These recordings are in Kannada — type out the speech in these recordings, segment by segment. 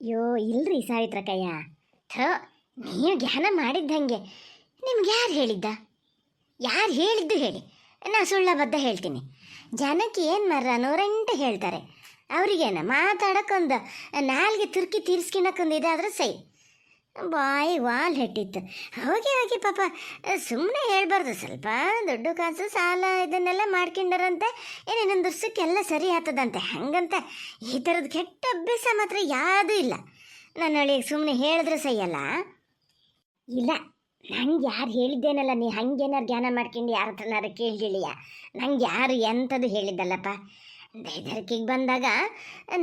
ಅಯ್ಯೋ, ಇಲ್ರಿ ಸಾವಿತ್ರಕ್ಕಯ್ಯ. ಥೋ ನೀವು ಜ್ಞಾನ ಮಾಡಿದ್ದಂಗೆ ನಿಮ್ಗೆ ಯಾರು ಹೇಳಿದ್ದ? ಯಾರು ಹೇಳಿದ್ದು ಹೇಳಿ. ನಾ ಸುಳ್ಳಬದ್ಧ ಹೇಳ್ತೀನಿ. ಜನಕ್ಕೆ ಏನು ಮರ ನೂರೆಂಟು ಹೇಳ್ತಾರೆ. ಅವ್ರಿಗೇನ ಮಾತಾಡೋಕ್ಕೊಂದು ನಾಲ್ಗೆ ತುರ್ಕಿ ತೀರ್ಸ್ಕಿಣಕ್ಕೊಂದು ಇದಾದ್ರೆ ಸೈ ಬಾಯಿ ವಾಲ್ ಹೆಟ್ಟಿತ್ತು. ಹೋಗಿ ಹೋಗಿ ಪಾಪ ಸುಮ್ಮನೆ ಹೇಳ್ಬಾರ್ದು. ಸ್ವಲ್ಪ ದುಡ್ಡು ಕಾಸು, ಸಾಲ ಇದನ್ನೆಲ್ಲ ಮಾಡ್ಕೊಂಡರಂತೆ. ಏನೇನೊಂದು ವರ್ಷಕ್ಕೆಲ್ಲ ಸರಿ ಆಗ್ತದಂತೆ. ಹಂಗಂತ ಈ ಥರದ ಕೆಟ್ಟ ಅಭ್ಯಾಸ ಮಾತ್ರ ಯಾವುದೂ ಇಲ್ಲ. ನನ್ನ ಅಳಿಗೆ ಸುಮ್ಮನೆ ಹೇಳಿದ್ರೆ ಸೈಯಲ್ಲ ಇಲ್ಲ, ನಂಗೆ ಯಾರು ಹೇಳಿದ್ದೇನಲ್ಲ? ನೀ ಹಂಗೇನಾರು ಧ್ಯಾನ ಮಾಡ್ಕೊಂಡು ಯಾರ ಹತ್ರನಾರು ಕೇಳಿಳಿಯ ನಂಗೆ ಯಾರು ಎಂಥದ್ದು ಹೇಳಿದ್ದಲ್ಲಪ್ಪ? ಬೆದರಿಕೆಗೆ ಬಂದಾಗ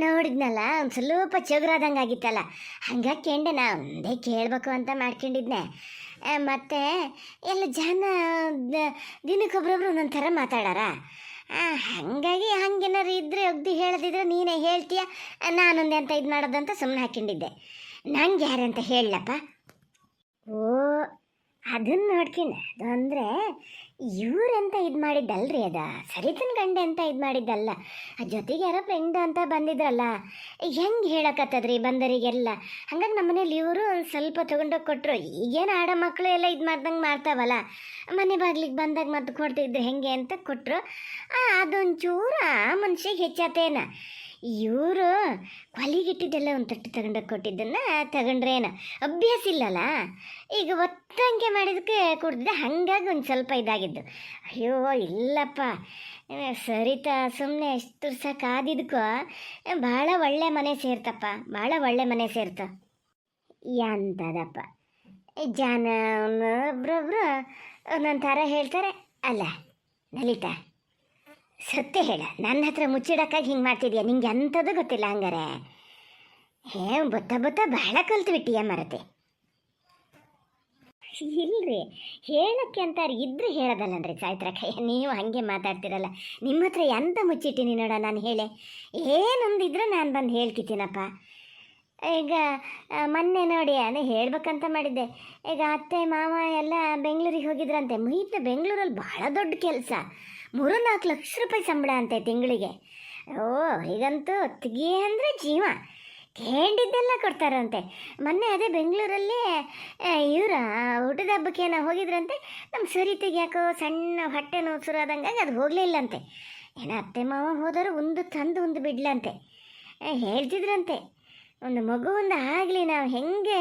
ನೋಡಿದ್ನಲ್ಲ, ಒಂದು ಸ್ವಲ್ಪ ಚಗುರಾದಂಗೆ ಆಗಿತ್ತಲ್ಲ. ಹಂಗೆ ಕೇಂಡೆ ನಾ ಒಂದೇ ಕೇಳಬೇಕು ಅಂತ ಮಾಡ್ಕೊಂಡಿದ್ನೆ. ಮತ್ತು ಎಲ್ಲ ಜನ ದಿನಕ್ಕೊಬ್ರೊಬ್ರು ಒಂದೊಂದು ಥರ ಮಾತಾಡಾರ. ಹಾಗಾಗಿ ಹಂಗೇನಾರು ಇದ್ರೆ ಒಗ್ದು ಹೇಳದಿದ್ರೆ ನೀನೇ ಹೇಳ್ತೀಯ, ನಾನೊಂದು ಅಂತ ಇದು ಮಾಡೋದಂತ ಸುಮ್ಮನೆ ಹಾಕೊಂಡಿದ್ದೆ ನಂಗೆ ಯಾರಂತ ಹೇಳಲಪ್ಪ? ಓ ಅದನ್ನ ನೋಡ್ಕಿನ ಅದು ಅಂದರೆ ಇವ್ರಂತ ಇದು ಮಾಡಿದ್ದಲ್ರಿ ಅದ. ಸರಿತನ ಗಂಡೆ ಅಂತ ಇದು ಮಾಡಿದ್ದಲ್ಲ. ಜೊತೆಗೆ ಯಾರೋ ಫ್ರೆಂಡ್ ಅಂತ ಬಂದಿದ್ರಲ್ಲ. ಹೆಂಗೆ ಹೇಳಕತ್ತದ್ರಿ ಬಂದರಿಗೆಲ್ಲ? ಹಂಗಾಗಿ ನಮ್ಮನೇಲಿ ಇವರು ಸ್ವಲ್ಪ ತೊಗೊಂಡೋಗಿ ಕೊಟ್ಟರು ಈಗೇನು ಆಡ ಮಕ್ಕಳು ಎಲ್ಲ ಇದು ಮಾಡ್ದಂಗೆ ಮಾಡ್ತಾವಲ್ಲ. ಮನೆ ಬಾಗ್ಲಿಗೆ ಬಂದಾಗ ಮತ್ತೆ ಕೊಡ್ತಿದ್ದು ಹೆಂಗೆ ಅಂತ ಕೊಟ್ಟರು ಅದೊಂಚೂರು ಆ ಮನುಷ್ಯಗೆ ಹೆಚ್ಚಾತೇನ ಇವರು ಕೊಲಿಗಿಟ್ಟಿದ್ದೆಲ್ಲ ಒಂದು ತಟ್ಟು ತಗೊಂಡೋಗಿ ಕೊಟ್ಟಿದ್ದನ್ನು ತಗೊಂಡ್ರೇನು? ಅಭ್ಯಾಸ ಇಲ್ಲಲ್ಲ? ಈಗ ಒತ್ತಂಗೆ ಮಾಡಿದಕ್ಕೆ ಕುಡ್ದಿದ್ದೆ ಹಾಗಾಗಿ ಒಂದು ಸ್ವಲ್ಪ ಇದಾಗಿದ್ದು. ಅಯ್ಯೋ, ಇಲ್ಲಪ್ಪ. ಸರಿತಾ ಸುಮ್ಮನೆ ಎಷ್ಟು ಕಾದಿದ್ಕೋ. ಭಾಳ ಒಳ್ಳೆ ಮನೆ ಸೇರ್ತಪ್ಪ, ಭಾಳ ಒಳ್ಳೆ ಮನೆ ಸೇರ್ತ. ಎಂಥದಪ್ಪ ಜನ ಒಬ್ಬರೊಬ್ರು ಒಂದೊಂದು ಥರ ಹೇಳ್ತಾರೆ. ಅಲ್ಲ, ಲಲಿತಾ. ಸತ್ಯ ಹೇಳ. ನನ್ನ ಹತ್ರ ಮುಚ್ಚಿಡಕ್ಕಾಗಿ ಹಿಂಗೆ ಮಾಡ್ತಿದ್ಯಾ? ನಿಂಗೆ ಎಂಥದ್ದು ಗೊತ್ತಿಲ್ಲ ಹಂಗಾರೆ. ಹೇ ಬುತ್ತ ಬುತ್ತ ಬಹಳ ಕಲ್ತು ಬಿಟ್ಟಿಯ ಮರತೆ ಇಲ್ರಿ, ಹೇಳಕ್ಕೆ ಅಂತ ಇದ್ರೆ ಹೇಳೋದಲ್ಲನ್ರಿ ಕೈ ನೀವು ಹಾಗೆ ಮಾತಾಡ್ತಿರಲ್ಲ. ನಿಮ್ಮ ಹತ್ರ ಎಂತ ಮುಚ್ಚಿಟ್ಟಿನಿ ನೋಡ ನಾನು ಹೇಳೆ. ಏನೊಂದಿದ್ರೆ ನಾನು ಬಂದು ಹೇಳ್ಕಿದ್ದೀನಪ್ಪ ಈಗ ಮೊನ್ನೆ ನೋಡಿ, ಅದೇ ಹೇಳ್ಬೇಕಂತ ಮಾಡಿದ್ದೆ. ಈಗ ಅತ್ತೆ, ಮಾವ ಎಲ್ಲ ಬೆಂಗಳೂರಿಗೆ ಹೋಗಿದ್ರಂತೆ. ಮುಹಿತ ಬೆಂಗಳೂರಲ್ಲಿ ಭಾಳ ದೊಡ್ಡ ಕೆಲಸ. ಮೂರು ನಾಲ್ಕು ಲಕ್ಷ ರೂಪಾಯಿ ಸಂಬಳ ಅಂತೆ ತಿಂಗಳಿಗೆ. ಓ ಈಗಂತೂ ಒತ್ತಿಗೆ ಅಂದರೆ ಜೀವ. ಕೇಂಡಿದ್ದೆಲ್ಲ ಕೊಡ್ತಾರಂತೆ. ಮೊನ್ನೆ ಅದೇ ಬೆಂಗಳೂರಲ್ಲಿ ಇವರ ಊಟದ ಹಬ್ಬಕ್ಕೆ ಏನೋ ಹೋಗಿದ್ರಂತೆ. ನಮ್ಮ ಸರಿತೆಗೆ ಯಾಕೋ ಸಣ್ಣ ಹೊಟ್ಟೆ ನೋವು ಶುರು ಆದಂಗಾಗಿ ಅದು ಹೋಗಲಿಲ್ಲಂತೆ. ಏನೋ ಅತ್ತೆ ಮಾವ ಹೋದರೂ ಒಂದು ತಂದು ಒಂದು ಬಿಡ್ಲಂತೆ. ಹೇಳ್ತಿದ್ರಂತೆ, ಒಂದು ಮಗು ಒಂದು ಆಗಲಿ, ನಾವು ಹೆಂಗೆ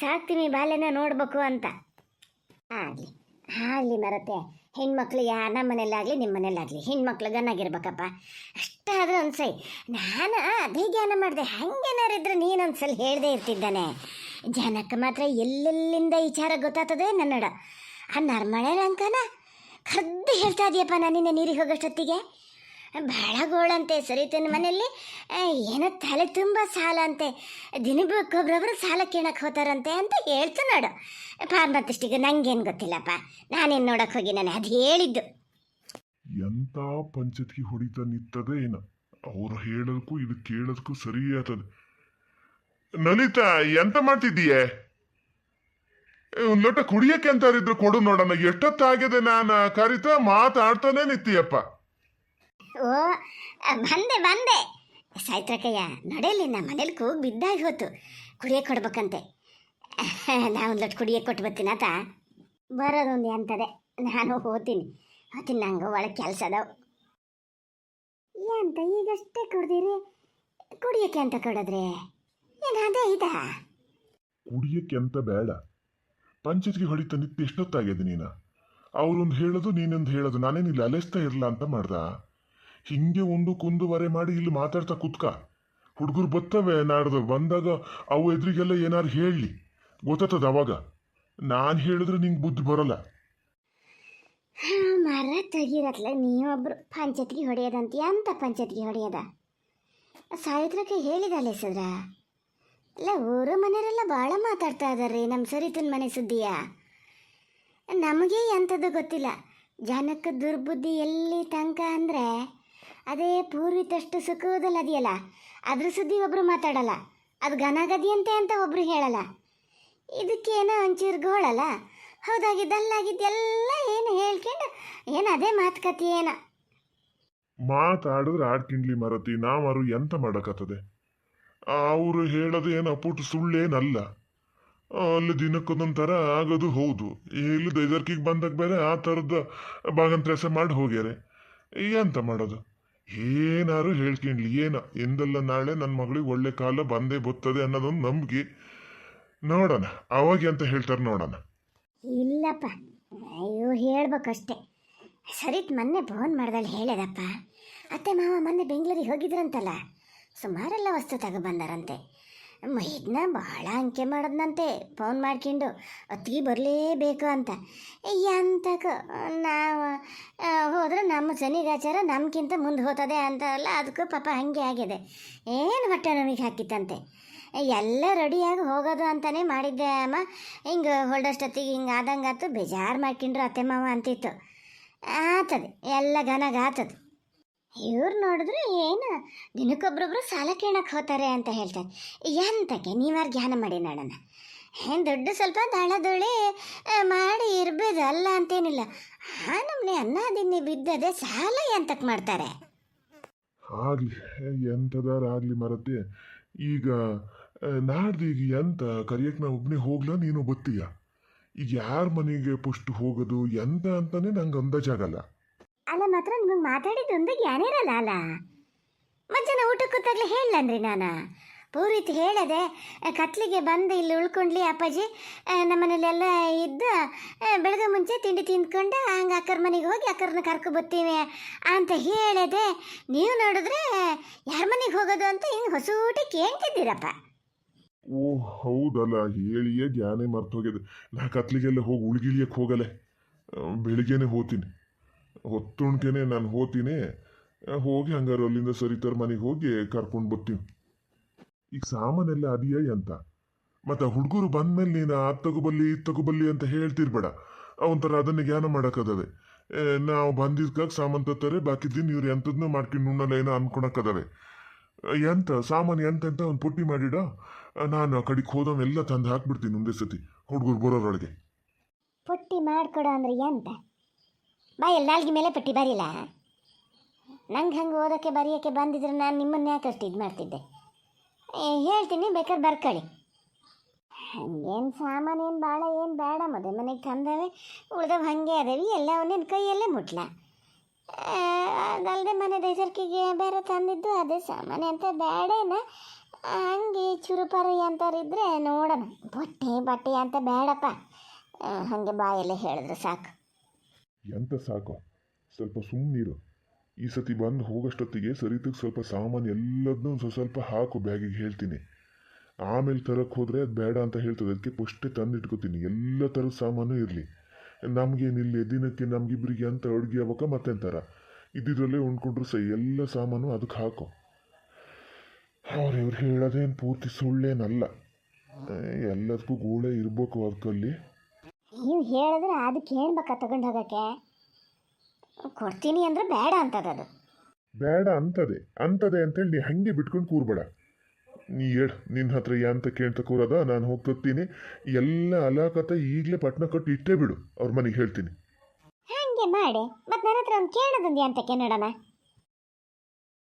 ಸಾಕ್ತೀವಿ ಬಾಲ್ಯನ ನೋಡಬೇಕು ಅಂತ. ಆಗಲಿ ಆಗಲಿ ಮರತೆ. ಹೆಣ್ಮಕ್ಳು ಯಾ ನಮ್ಮ ಮನೇಲಾಗಲಿ ನಿಮ್ಮ ಮನೇಲಾಗಲಿ ಹೆಣ್ಮಕ್ಳು ಗನ್ನಾಗಿರ್ಬೇಕಪ್ಪ ಅಷ್ಟಾದರೂ ಅನ್ಸೈ ನಾನು ಅದೇ ಜ್ಞಾನ ಮಾಡಿದೆ. ನೀನು ಒಂದ್ಸಲ ಹೇಳದೇ ಇರ್ತಿದ್ದಾನೆ. ಜನಕ್ಕೆ ಮಾತ್ರ ಎಲ್ಲೆಲ್ಲಿಂದ ವಿಚಾರ ಗೊತ್ತಾಗ್ತದೆ ನನ್ನಡ. ಆ ನರ್ಮಳೆ ಅಂಕನ? ಕರ್ದು ಹೇಳ್ತಾ ಇದೆಯಪ್ಪ ನಿನ್ನೆ ನೀರಿಗೆ ಹೋಗೋಷ್ಟೊತ್ತಿಗೆ. ಭಾಳ ಗೋಳಂತೆ ಸರಿತನ ಮನೆಯಲ್ಲಿ. ಏನೋ ತಲೆ ತುಂಬ ಸಾಲ ಅಂತೆ. ದಿನಕ್ಕೊಬ್ರೊಬ್ರು ಸಾಲ ಕೇಳಕ್ಕೆ ಹೋತಾರಂತೆ ಅಂತ ಹೇಳ್ತು ನೋಡು. ಪಾರ್ಮತ್ತಿಷ್ಟಿಗೆ ನಂಗೇನು ಗೊತ್ತಿಲ್ಲಪ್ಪ. ನಾನೇನು ನೋಡಕ್ಕೆ ಹೋಗಿ ನಾನು ಅದು ಹೇಳಿದ್ದು. ಎಂತ ಪಂಚತ್ಗೆ ಹೊಡಿತಾ ನಿಂತದೆ ಏನ? ಅವ್ರು ಹೇಳೋದಕ್ಕೂ ಇದು ಕೇಳೋದಕ್ಕೂ ಸರಿ ಆತದೆ. ನಲಿತಾ, ಎಂತ ಮಾಡ್ತಿದ್ದೀಯೇ? ಒಂದ್ ಲೋಟ ಕುಡಿಯಕ್ಕೆ ಅಂತಾರಿದ್ರು ಕೊಡು ನೋಡೋಣ ಎಷ್ಟೊತ್ತಾಗಿದೆ ನಾನು? ಕರಿತ, ಮಾತಾಡ್ತಾನೆ ನಿಂತೀಯಪ್ಪ. ಓ ಬಂದೆ ಬಂದೆ. ಸಾಯ್ತ್ರಕಯ್ಯ ನಡೆಯಲಿ ನಮ್ಮ ಮನೇಲಿ ಕೂಗಿ ಬಿದ್ದಾಗ ಹೋತು. ಕುಡಿಯೋ ಕೊಡ್ಬೇಕಂತೆ. ಒಂದು ಲೊಟ್ಟು ಕುಡಿಯೋ ಕೊಟ್ಟು ಬರ್ತೀನಿ ಆತ. ಬರೋದೊಂದು ಅಂತದೆ. ನಾನು ಹೋಗ್ತೀನಿ. ಹೋಗ್ತೀನಿ ನಂಗೆ ಒಳಗೆ ಕೆಲಸ ಅದಾವ. ಏನಂತ ಈಗಷ್ಟೇ ಕುಡ್ದಿರಿ? ಕುಡಿಯಕ್ಕೆ ಅಂತ ಕೊಡಿದ್ರೆ? ಏನು ಅದೇ ಇದಾ? ಕುಡಿಯಕ್ಕೆ ಅಂತ ಬೇಡ. ಪಂಚಾಯತ್ಗೆ ಹೊಡಿತ ನಿತ್ಯ ಎಷ್ಟೊತ್ತಾಗಿದೆ ನೀನು? ಅವ್ರೊಂದು ಹೇಳೋದು, ನೀನೊಂದು ಹೇಳೋದು, ನಾನೇನಿಲ್ಲ, ಅಲೆಸ್ತಾ ಇರಲ್ಲ ಅಂತ ಮಾಡ್ದ. ಹಿಂಗೆ ಒಂದು ಕುಂದುವರೆ ಮಾಡಿ ಇಲ್ಲಿ ಮಾತಾಡ್ತಾ ಕುತ್ಕ. ಹುಡುಗರು ಬರ್ತವೆ ನಾಡ್ದು. ಬಂದಾಗ ಅವು ಎದುರಿಗೆಲ್ಲ ಏನಾರು ಹೇಳಲಿ ಗೊತ್ತದ ಅವಾಗ? ನಾನು ಹೇಳಿದ್ರೆ ನಿಂಗೆ ಬುದ್ಧಿ ಬರಲ್ಲ. ಮರ ತೆಗಿರತ್ಲ. ನೀವೊಬ್ರು ಪಂಚಾಯತ್ಗೆ ಹೊಡೆಯೋದಂತ? ಅಂತ ಪಂಚತ್ಗೆ ಹೊಡೆಯೋದ? ಸಾವಿತ್ರಕ್ಕೆ ಹೇಳಿದಲ್ಲ ಸದ್ರ? ಅಲ್ಲ ಊರು ಮನೆಯವರೆಲ್ಲ ಭಾಳ ಮಾತಾಡ್ತಾ ಇದಾರೆ ನಮ್ಮ ಸರಿತನ ಮನೆ ಸುದ್ದಿಯ. ನಮಗೆ ಎಂಥದ್ದು ಗೊತ್ತಿಲ್ಲ. ಜನಕ್ಕೆ ದುರ್ಬುದ್ಧಿ ಎಲ್ಲಿ ತನಕ ಅಂದರೆ ಅದೇ ಪೂರ್ವಿತಷ್ಟು ಅದೆಯಲ್ಲ. ಅದ್ರ ಸುದ್ದಿ ಒಬ್ಬರು ಮಾತಾಡಲ್ಲ. ಅದು ಘನಗದಿಯಂತೆ ಅಂತ ಒಬ್ರು ಹೇಳಲ್ಲ. ಇದಕ್ಕೇನೋ ಒಂಚೂರು ಗೋಳಲ್ಲ. ಹೌದಾಗಿದ್ದಲ್ಲಾಗಿದ್ದೆಲ್ಲ ಏನು ಹೇಳ್ಕೊಂಡು ಏನು ಅದೇ ಮಾತುಕತೆ ಏನ. ಮಾತಾಡಿದ್ರೆ ಆಡ್ಕಿಂಡ್ಲಿ ಮರತಿ, ನಾವಾರು ಎಂತ ಮಾಡಕತ್ತದೆ? ಅವರು ಹೇಳೋದು ಏನು ಅಪ್ಪುಟ್ಟು ಸುಳ್ಳೇನಲ್ಲ. ಅಲ್ಲಿ ದಿನಕ್ಕೊಂದೊಂದು ಥರ ಆಗೋದು ಹೌದು. ಇಲ್ಲಿ ದೈದರ್ಕಿಗೆ ಬಂದಾಗ ಬೇರೆ ಆ ಥರದ ಬಾಗಂತ್ರೆಸ ಮಾಡಿ ಹೋಗ್ಯಾರೆ. ಎಂತ ಮಾಡೋದು? ಏನಾರು ಹೇಳ್ಕೊಂಡ್ಲಿ, ಏನ? ಎಂದಲ್ಲ ನಾಳೆ ನನ್ನ ಮಗಳಿಗೆ ಒಳ್ಳೆ ಕಾಲ ಬಂದೇ ಬತ್ತದೆ ಅನ್ನೋದೊಂದು ನಂಬಿಕೆ ನೋಡೋಣ, ಅವಾಗ ಅಂತ ಹೇಳ್ತಾರೆ ನೋಡೋಣ. ಇಲ್ಲಪ್ಪ, ಅಯ್ಯೋ, ಹೇಳ್ಬೇಕಷ್ಟೆ. ಸರಿತ್ ಮೊನ್ನೆ ಫೋನ್ ಮಾಡ್ದಲ್ಲಿ ಹೇಳದಪ್ಪ. ಅತ್ತೆ ಮಾವ ಮೊನ್ನೆ ಬೆಂಗಳೂರಿಗೆ ಹೋಗಿದ್ರಂತಲ್ಲ, ಸುಮಾರೆಲ್ಲ ವಸ್ತು ತಗೊಬಂದಾರಂತೆ ಮೈದ್ನ ಭಾಳ ಅಂಕೆ ಮಾಡದ್ನಂತೆ. ಫೋನ್ ಮಾಡ್ಕೊಂಡು, ಅತ್ತಿಗೆ ಬರಲೇಬೇಕು ಅಂತ. ಎಂತಕ? ನಾವು ಹೋದ್ರೆ ನಮ್ಮ ಸನಿಗಾಚಾರ ನಮ್ಗಿಂತ ಮುಂದೆ ಹೋಗ್ತದೆ ಅಂತಲ್ಲ ಅದಕ್ಕೂ ಪಾಪ ಹಂಗೆ ಆಗಿದೆ. ಏನು ಹೊಟ್ಟೆ ನಮಗೆ ಹಾಕಿತ್ತಂತೆ? ಎಲ್ಲ ರೆಡಿಯಾಗಿ ಹೋಗೋದು ಅಂತಲೇ ಮಾಡಿದ್ದೆ ಅಮ್ಮ. ಹಿಂಗೆ ಹೊಲ್ಡಷ್ಟೊತ್ತಿಗೆ ಹಿಂಗೆ ಆದಂಗಾತು ಬೇಜಾರು ಮಾಡ್ಕೊಂಡ್ರು ಅತ್ತೆ ಮಾವ ಅಂತಿತ್ತು. ಆತದೆ, ಎಲ್ಲ ಗನಗ ಆತದೆ ಇವ್ರು ನೋಡಿದ್ರೆ ಏನು? ದಿನಕ್ಕೊಬ್ರೊಬ್ರು ಸಾಲ ಕೇಳಕ್ಕೆ ಹೋಗ್ತಾರೆ ಅಂತ ಹೇಳ್ತಾರೆ. ಎಂತಕ್ಕೆ? ನೀವಾರು ಧ್ಯಾನ ಮಾಡಿ ನೋಡೋಣ. ಏನು ದೊಡ್ಡ ಸ್ವಲ್ಪ ದಳದೊಳೆ ಮಾಡಿ ಇರ್ಬೋದು ಅಲ್ಲ ಅಂತೇನಿಲ್ಲ. ಆ ನಮ್ಮನೆ ಅನ್ನಾದಿನ್ನಿ ಬಿದ್ದದೆ ಸಾಲ ಎಂತಕ್ಕೆ ಮಾಡ್ತಾರೆ? ಆಗ್ಲಿ, ಎಂಥದಾರ ಆಗಲಿ ಮರತಿ. ಈಗ ನಾಡ್ದು ಈಗ ಎಂತ? ಕರಿಯಕ್ಕೆ ನಾ ಒಬ್ಬನೇ ಹೋಗ್ಲಾ ನೀನು ಬತ್ತೀಯ ಈಗ ಯಾರ ಮನೆಗೆ ಪುಷ್ಟು ಹೋಗೋದು, ಎಂತ ಅಂತಾನೆ ನಂಗೆ ಅಂದಾಜಾಗಲ್ಲ ಅಲ್ಲ ಮಾತ್ರ ನಿಮಗೆ ಮಾತಾಡಿದ್ದು ಒಂದು ಜ್ಞಾನ ಇರಲ್ಲ ಅಲ್ಲ? ಮಧ್ಯಾಹ್ನ ಊಟಕ್ಕೆ ಕೂತಾಗಲೇ ಹೇಳನ್ರಿ ನಾನು. ಪೂರಿತ್ ಹೇಳದೆ ಕತ್ಲಿಗೆ ಬಂದು ಇಲ್ಲಿ ಉಳ್ಕೊಂಡ್ಲಿ ಅಪ್ಪಾಜಿ ನಮ್ಮನೇಲೆಲ್ಲ ಇದ್ದು ಬೆಳಗ್ಗೆ ಮುಂಚೆ ತಿಂಡಿ ತಿಂದ್ಕೊಂಡು ಹಂಗೆ ಅಕ್ಕರ ಮನೆಗೆ ಹೋಗಿ ಅಕ್ಕರನ್ನ ಕರ್ಕೊ ಬರ್ತೀವಿ ಅಂತ ಹೇಳದೆ ನೀವು ನೋಡಿದ್ರೆ ಯಾರ ಮನೆಗೆ ಹೋಗೋದು ಅಂತ ಹಿಂಗೆ ಹೊಸೂಟಿ ಕೇಳ್ತಿದ್ದೀರಪ್ಪ. ಓ ಹೌದಲ್ಲ ಹೇಳಿಯೇ ಜ್ಞಾನೇ ಮರ್ತೋಗಿದೆ ನಾ ಕತ್ಲಿಗೆಲ್ಲ ಹೋಗಿ ಉಳ್ಗಿಳಿಯಕ್ಕೆ ಹೋಗಲೆ. ಆ, ಬೆಳಿಗ್ಗೆನೆ ಹೋಗ್ತೀನಿ. ಹೊತ್ತುಣ್ಕೆನೆ ನಾನು ಹೋತೀನಿ. ಹೋಗಿ ಹಂಗಾರು ಅಲ್ಲಿಂದ ಸರಿತಾರ ಮನೆಗೆ ಹೋಗಿ ಕರ್ಕೊಂಡು ಬರ್ತೀನಿ. ಈಗ ಸಾಮಾನೆಲ್ಲ ಅದೆಯಾ ಅಂತ. ಮತ್ತು ಹುಡುಗರು ಬಂದ್ಮೇಲೆ ನೀನು ಅದು ತಗೋಬಲ್ಲಿ ಇದು ತಗೋಬಲ್ಲಿ ಅಂತ ಹೇಳ್ತಿರ್ಬೇಡ. ಒಂಥರ ಅದನ್ನ ಜ್ಞಾನ ಮಾಡೋಕ್ಕದವೆ ನಾವು ಬಂದಿದ್ಕಾಗ ಸಾಮಾನು ತತ್ತಾರೆ, ಬಾಕಿ ದಿನ ಇವ್ರು ಎಂಥದ್ನೂ ಮಾಡ್ಕೊಂಡು ಉಣ್ಣಲ್ಲ ಏನೋ ಅನ್ಕೊಳಕ್ಕದವೆ ಎಂತ, ಸಾಮಾನು ಎಂತ ಅಂತ ಒಂದು ಪುಟ್ಟಿ ಮಾಡಿಡ? ನಾನು ಆ ಕಡೆಗೆ ಹೋದವನ್ನೆಲ್ಲ ತಂದು ಹಾಕ್ಬಿಡ್ತೀನಿ ಒಂದೇ ಸತಿ. ಹುಡುಗರು ಬರೋರೊಳಗೆ. ಪುಟ್ಟಿ ಮಾಡ್ಕೊಡ ಅಂದ್ರೆ ಎಂತ? ಬಾಯಲ್ಲಿ ನಾಲ್ಗೆ ಮೇಲೆ ಪಟ್ಟಿ ಬರೀಲ್ಲ ನಂಗೆ ಹಂಗೆ ಓದೋಕ್ಕೆ, ಬರೆಯೋಕ್ಕೆ ಬಂದಿದ್ರೆ ನಾನು ನಿಮ್ಮನ್ನ ಅಷ್ಟು ಇದು ಮಾಡ್ತಿದ್ದೆ? ಹೇಳ್ತೀನಿ ಬೇಕಾದ್ರೆ ಬರ್ಕೊಳ್ಳಿ ಹಂಗೇನು ಏನು ಭಾಳ ಏನು ಬೇಡ, ಮದುವೆ ಮನೆಗೆ ತಂದವೆ, ಉಳ್ದವು ಹಾಗೆ ಅದೇವಿ ಎಲ್ಲ ಒಂದೇನು ಕೈಯಲ್ಲೇ ಮುಟ್ಲ. ಅದಲ್ಲದೆ ಮನೆ ದೈಸರ್ಕಿಗೆ ಬೇರೆ ತಂದಿದ್ದು, ಅದೇ ಸಾಮಾನು ಅಂತ ಬೇಡೇನ ಹಂಗೆ ಚುರುಪರಿ ಅಂತಾರಿದ್ರೆ ನೋಡೋಣ. ಬಟ್ಟೆ ಬಟ್ಟೆ ಅಂತ ಬೇಡಪ್ಪ ಹಾಗೆ ಬಾಯಲ್ಲೇ ಹೇಳಿದ್ರೆ ಸಾಕು. ಎಂತ ಸಾಕು? ಸ್ವಲ್ಪ ಸುಮ್ಮನಿರು ಈ ಸತಿ ಬಂದು ಹೋಗೋಷ್ಟೊತ್ತಿಗೆ ಸರಿತಕ್ಕೆ ಸ್ವಲ್ಪ ಸಾಮಾನು ಎಲ್ಲದನ್ನೂ ಸ್ವಲ್ಪ ಸ್ವಲ್ಪ ಹಾಕು, ಬ್ಯಾಗಿಗೆ ಹೇಳ್ತೀನಿ. ಆಮೇಲೆ ತರಕ್ಕೆ ಹೋದರೆ ಅದು ಬೇಡ ಅಂತ ಹೇಳ್ತದೆ. ಅದಕ್ಕೆ ಫಸ್ಟೇ ತಂದಿಟ್ಕೋತೀನಿ. ಎಲ್ಲ ಥರದ ಸಾಮಾನು ಇರಲಿ. ನಮಗೇನಿಲ್ಲ ದಿನಕ್ಕೆ ನಮಗಿಬ್ಬರಿಗೆ ಅಂತ ಅಡುಗೆ ಮತ್ತೆ ಮತ್ತೆಂತಾರ? ಇದ್ದಿದ್ರಲ್ಲೇ ಉಂಡ್ಕೊಂಡ್ರು ಸೈ, ಎಲ್ಲ ಸಾಮಾನು ಅದಕ್ಕೆ ಹಾಕು. ಅವ್ರು ಇವ್ರು ಹೇಳೋದೇನು ಪೂರ್ತಿ ಸುಳ್ಳೇನಲ್ಲ. ಎಲ್ಲದಕ್ಕೂ ಗೋಳೆ ಇರಬೇಕು ಅದಕ್ಕಲ್ಲಿ ನೀವು ಹೇಳಿದ್ರೆ ಅದಕ್ಕೆ ಹೇಳ್ಬೇಕಾ ತಗೊಂಡು ಹೋಗೋಕ್ಕೆ? ಕೊಡ್ತೀನಿ ಅಂದ್ರೆ ಬೇಡ ಅಂತದದು ಬೇಡ ಅಂತದೆ ಅಂತದೆ ಅಂತೇಳಿ ನೀ ಹಂಗೆ ಬಿಟ್ಕೊಂಡು ಕೂರ್ಬೇಡ. ನೀ ಹೇಳು ನಿನ್ನ ಹತ್ರ ಅಂತ ಕೇಳ್ತ ಕೂರದ ನಾನು ಹೋಗ್ತೀನಿ ಎಲ್ಲ ಅಲಾಕತ ಈಗಲೇ ಪಟ್ನ ಕೊಟ್ಟು ಇಟ್ಟೇ ಬಿಡು ಅವ್ರ ಮನೆಗೆ ಹೇಳ್ತೀನಿ. ಹಂಗೆ ಮಾಡಿ ಮತ್ತೆ ನನ್ನ ಹತ್ರ ಒಂದು ಕೇಳೋದೊಂದು ಅಂತ ನೋಡೋಣ